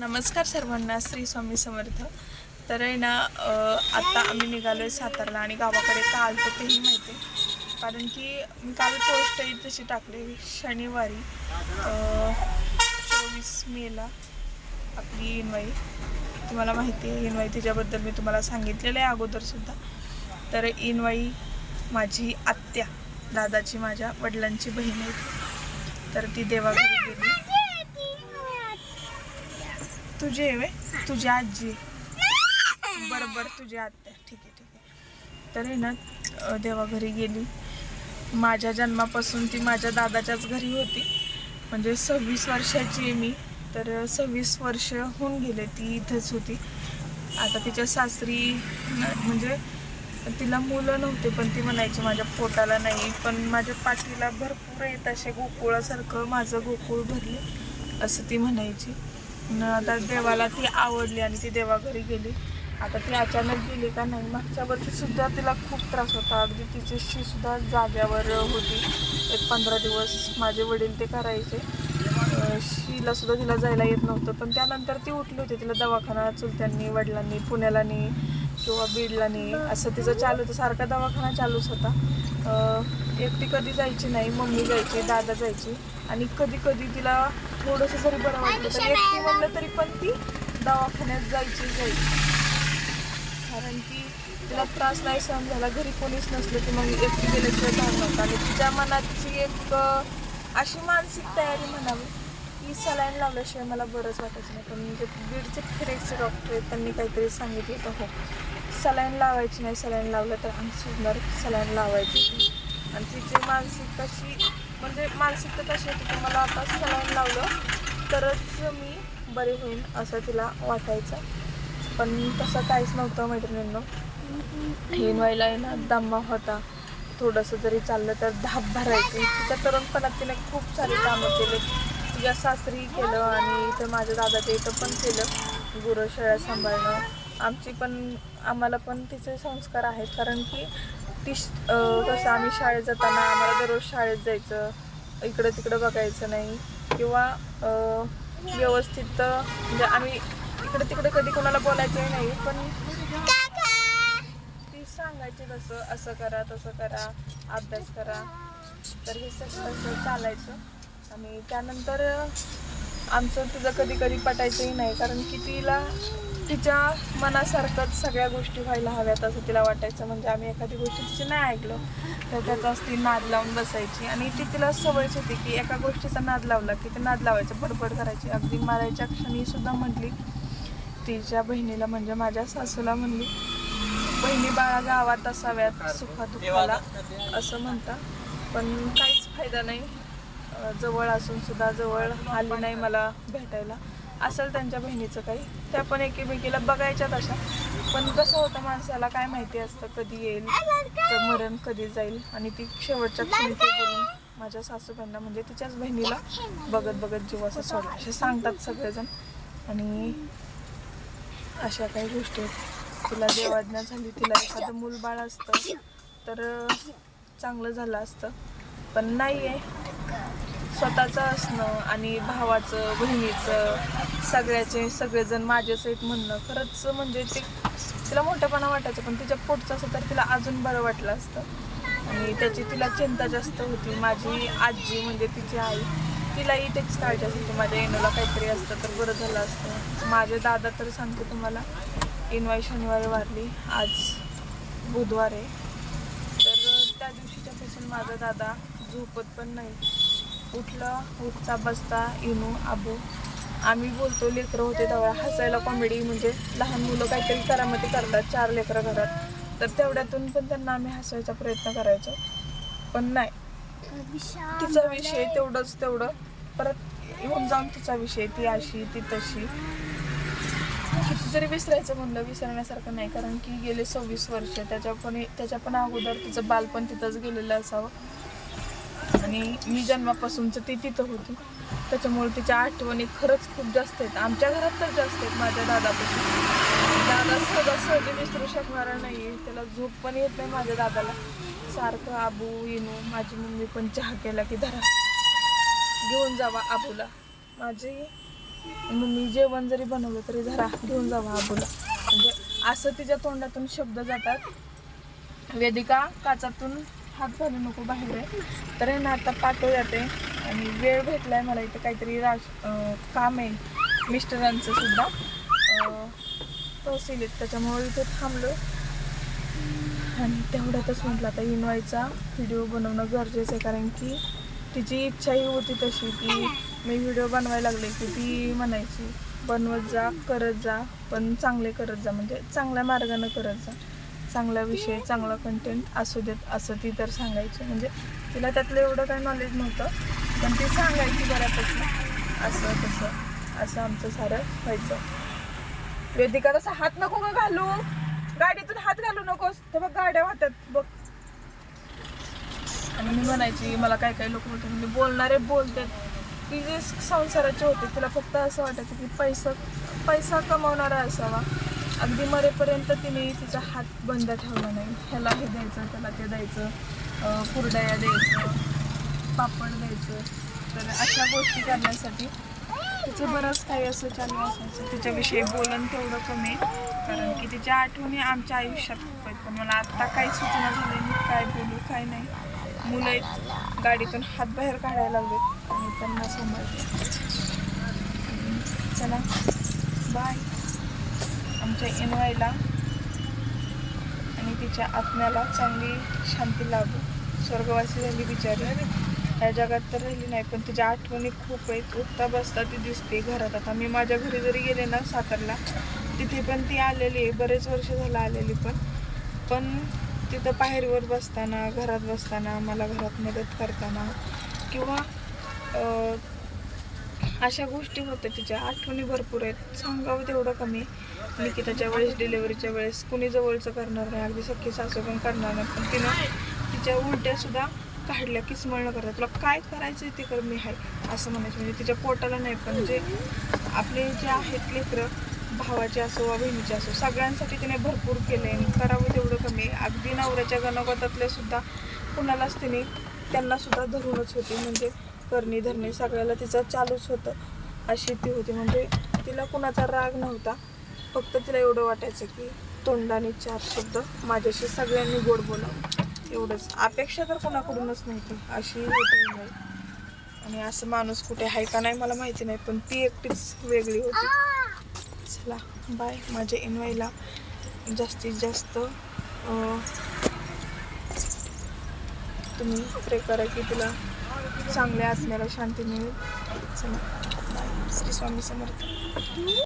नमस्कार सर्वांना श्री स्वामी समर्थ. तर आहे ना आत्ता आम्ही निघालो आहे सातारला आणि गावाकडे का आलतो तेही माहिती आहे. कारण की मी काल पोस्टही तशी टाकली शनिवारी चोवीस मेला आपली इनवाई तुम्हाला माहिती आहे इनवाई तिच्याबद्दल मी तुम्हाला सांगितलेलं आहे अगोदरसुद्धा तर इनवाई माझी आत्या दादाची माझ्या वडिलांची बहीण आहे. तर ती देवाघरी गेली तुझी आहे तुझी आजी बरं बरं तुझी आत्या. ठीक आहे ठीक आहे. तर आहे ना देवाघरी गेली. माझ्या जन्मापासून ती माझ्या दादाच्याच घरी होती. म्हणजे सव्वीस वर्षाची आहे मी. तर सव्वीस वर्ष होऊन गेले ती इथंच होती. आता तिच्या सासरी न- म्हणजे तिला मुलं नव्हते पण ती म्हणायची माझ्या पोटाला नाही पण माझ्या पाठीला भरपूर येत असे गोकुळासारखं माझं गोकुळ भरले. असं ती म्हणायची. आता देवाला ती आवडली आणि ती देवाघरी गेली. आता ती अचानक गेली का नाही मागच्या वर्षीसुद्धा तिला खूप त्रास होता. अगदी तिची जाग्यावर होती. एक पंधरा दिवस माझे वडील ते करायचे. शीलासुद्धा शीला सुद्धा तिला जायला येत नव्हतं. पण त्यानंतर ती उठली होती. तिला दवाखाना चुलत्यांनी वडिलांनी पुण्याला नाही किंवा बीडला नाही असं तिचं चालू होतं. सारखा दवाखाना चालूच होता. एकटी कधी जायची नाही. मम्मी जायची दादा जायची. आणि कधी कधी तिला थोडंसं जरी बरं वाटलं तर एकटी म्हणलं तरी पण ती दवाखान्यात जायची जायची कारण की तिला त्रास नाही सहन झाला घरी कोणीच नसलं की मग एकटी गेल्याशिवाय नव्हतं आणि तिच्या मनाची एक अशी मानसिक तयारी म्हणावी की सलाईन लावल्याशिवाय मला बरंच वाटायचं नाही. पण म्हणजे बीडचे फिरेचे डॉक्टर आहेत त्यांनी काहीतरी सांगितलं तर हो सलाईन लावायची नाही सलाईन लावलं तर अंग सुजणार सलाईन लावायची आणि तिची मानसिक कशी म्हणजे मानसिकता कशी होती की मला आता सलाईन लावलं तरच मी बरे होईन असं तिला वाटायचं. पण तसं काहीच नव्हतं मैत्रिणींनो. हे आहे ना दम्मा होता. थोडंसं जरी चाललं तर धाप भरायची. तिच्या तरुणपणात तिने खूप सारे कामं केले. तिच्या सासरी केलं आणि इथं माझ्या दादाच्या इथं पण केलं. गुरं शेळ्या सांभाळणं. आमची पण आम्हाला पण तिचे संस्कार आहेत. कारण की ती कसं आम्ही शाळेत जाताना आम्हाला दररोज शाळेत जायचं इकडं तिकडं बघायचं नाही. किंवा व्यवस्थित म्हणजे आम्ही इकडे तिकडे कधी कोणाला बोलायचंही नाही पण ती सांगायची तसं असं करा तसं करा अभ्यास करा. तर हे सगळं असं चालायचं. आणि त्यानंतर आमचं तिचं कधी कधी पटायचंही नाही कारण की तिला तिच्या मनासारखंच सगळ्या गोष्टी व्हायला हव्यात असं तिला वाटायचं. म्हणजे आम्ही एखादी गोष्ट तिची नाही ऐकलो तर त्याचाच ती नाद लावून बसायची. आणि ती तिला सवयच होती की एका गोष्टीचा नाद लावला की ते नाद लावायचं बडबड करायची. अगदी मारायच्या क्षणी सुद्धा म्हटली तिच्या बहिणीला म्हणजे माझ्या सासूला म्हणली बहिणी बाळा गावात असाव्यात सुखादुखाला असं म्हणता. पण काहीच फायदा नाही. जवळ असून सुद्धा जवळ आली नाही मला भेटायला. असेल त्यांच्या बहिणीचं काही त्या पण एकीमेकीला बघायच्यात अशा. पण कसं होतं माणसाला काय माहिती असतं कधी येईल तर मरण कधी जाईल? आणि ती शेवटच्या क्षणी ते बोलून माझ्या सासूबाईंना म्हणजे तिच्याच बहिणीला बघत बघत जीव असं सोडला. असे सांगतात सगळेजण. आणि अशा काही गोष्टी आहेत. तिला देवाज्ञा झाली तिला एखादं मूलबाळ असतं तर चांगलं झालं असतं. पण नाही आहे स्वतःचं असणं आणि भावाचं बहिणीचं सगळ्याचे सगळेजण माझ्याच आहेत म्हणणं खरंच म्हणजे ते तिला मोठेपणा वाटायचं पण तिच्या पोटचं असं तर तिला अजून बरं वाटलं असतं. आणि त्याची तिला चिंता जास्त होती. माझी आजी म्हणजे तिची आई तिलाही त्याची काळजी असते माझ्या येणूला काहीतरी असतं तर बरं झालं असतं. माझे दादा तर सांगते तुम्हाला इनवाई शनिवारी वारली. आज बुधवार आहे. तर त्या दिवशीच्यापासून माझा दादा झोपत पण नाही. उठलं उठचा बसता इनू आबू. आम्ही बोलतो लेकरं होते तेव्हा हसायला कॉमेडी म्हणजे लहान मुलं काहीतरी करामध्ये करतात चार लेकरं घरात. तर तेवढ्यातून पण त्यांना आम्ही हसायचा प्रयत्न करायचो. पण नाही. तिचा विषय तेवढंच तेवढं. परत येऊन जाऊन तिचा विषय ती अशी ती तशी. किती जरी विसरायचं म्हणलं विसरण्यासारखं नाही कारण की गेले सव्वीस वर्ष. त्याच्या पण त्याच्या पण अगोदर तिचं बालपण तिथंच गेलेलं असावं. आणि मी जन्मापासूनचं ती तिथं होती. त्याच्यामुळे तिच्या आठवणी खरंच खूप जास्त आहेत. आमच्या घरात तर जास्त आहेत माझ्या दादापासून. दादा सहजा सहज विसरू शकणारा नाही आहे. त्याला झोप पण येत नाही माझ्या दादाला. सारखं आबू येणू माझी मम्मी पण चहा केला की धरा. घेऊन जावा आबूला. माझी मम्मी जेवण जरी बनवलं तरी धरा. घेऊन जावा आबूला. म्हणजे असं तिच्या तोंडातून शब्द जातात. वेदिका काचातून हात घालू नको बाहेर आहे. तर आहे ना आता पाठव जाते. आणि वेळ भेटला आहे मला इथं काहीतरी राज काम आहे. मिस्टरांचं सुद्धा. तहसील आहेत त्याच्यामुळे इथे थांबलो आणि तेवढ्यातच म्हटलं आता इनवायचा व्हिडिओ बनवणं गरजेचं आहे. कारण की तिची इच्छाही होती तशी की मी व्हिडिओ बनवायला लागले की ती म्हणायची बनवत जा करत जा पण चांगले करत जा. म्हणजे चांगल्या मार्गानं करत जा. चांगला विषय चांगला कंटेंट असू देत असं ती तर सांगायची. म्हणजे तिला त्यातलं एवढं काही नॉलेज नव्हतं पण ती सांगायची बऱ्यापैकी. असं तसं असं आमचं सारं व्हायचं. वेदिका तसा हात नको का घालू. गाडीतून हात घालू नकोस. तर बघ गाड्या वाटत बघ. आणि मी म्हणायची मला काय काय लोक होते म्हणजे बोलणारे बोलतात. ती जे संसाराचे होते तिला फक्त असं वाटायचं की पैसा पैसा कमावणारा असावा. अगदी मरेपर्यंत तिने तिचा हात बंद ठेवला नाही. ह्याला हे द्यायचं त्याला ते द्यायचं कुरडया द्यायचं पापड द्यायचं. तर अशा गोष्टी करण्यासाठी तिचं बरंच काही असं चालू असायचं. तिच्याविषयी बोलणं तेवढं कमी कारण की तिच्या आठवणी आमच्या आयुष्यात खूप आहेत. पण मला आत्ता काही सूचना झाली मी काय बोलू काय नाही. मुलं आहेत. गाडीतून हात बाहेर काढायला लागलेत. आणि त्यांना सांभाळते. चला. बाय. आमच्या इनवायला आणि तिच्या आत्म्याला चांगली शांती लाभो. स्वर्गवासी झाली बिचारी. या जगात तर राहिली नाही पण तिच्या आठवणी खूप आहेत. उठता बसता ती दिसते घरात. आता मी माझ्या घरी जरी गेले ना सातारला तिथे पण ती आलेली आहे. बरेच वर्ष झालं आलेली पण. पण तिथं बाहेरवर बसताना घरात बसताना मला घरात मदत करताना किंवा अशा गोष्टी होत्या तिच्या. आठवणी भरपूर आहेत. सांगावं तेवढं कमी निकिताच्या वेळेस डिलेवरीच्या वेळेस कुणी जवळचं करणार नाही. अगदी सख्खी सासू पण करणार नाही. पण तिनं तिच्या उलट्या सुद्धा काढल्या की स्मरण करतात. तुला काय करायचं ते कर मी आहे असं म्हणायचं. म्हणजे तिच्या पोटाला नाही पण जे आपले जे आहेत लेकरं भावाचे असो वा बहिणीचे असो सगळ्यांसाठी तिने भरपूर केले आणि करावं तेवढं कमी अगदी नवऱ्याच्या गणगतातल्या सुद्धा कुणालाच तिने त्यांना सुद्धा धरूनच होती. म्हणजे करणी धरणे सगळ्याला तिचं चालूच होतं. अशी ती होती. म्हणजे तिला कुणाचा राग नव्हता. फक्त तिला एवढं वाटायचं की तोंडाने चार शब्द माझ्याशी सगळ्यांनी गोड बोलावं. एवढंच. अपेक्षा तर कोणाकडूनच नव्हती. अशी होती आणि असं माणूस कुठे आहे का नाही मला माहिती नाही पण ती एकटीच वेगळी होती. चला बाय माझ्या इनवाईला जास्तीत जास्त तुम्ही प्रे करा की तुला चांगल्या आत्म्याला शांती मिळेल. चला. बाय. श्री स्वामी समर्थ.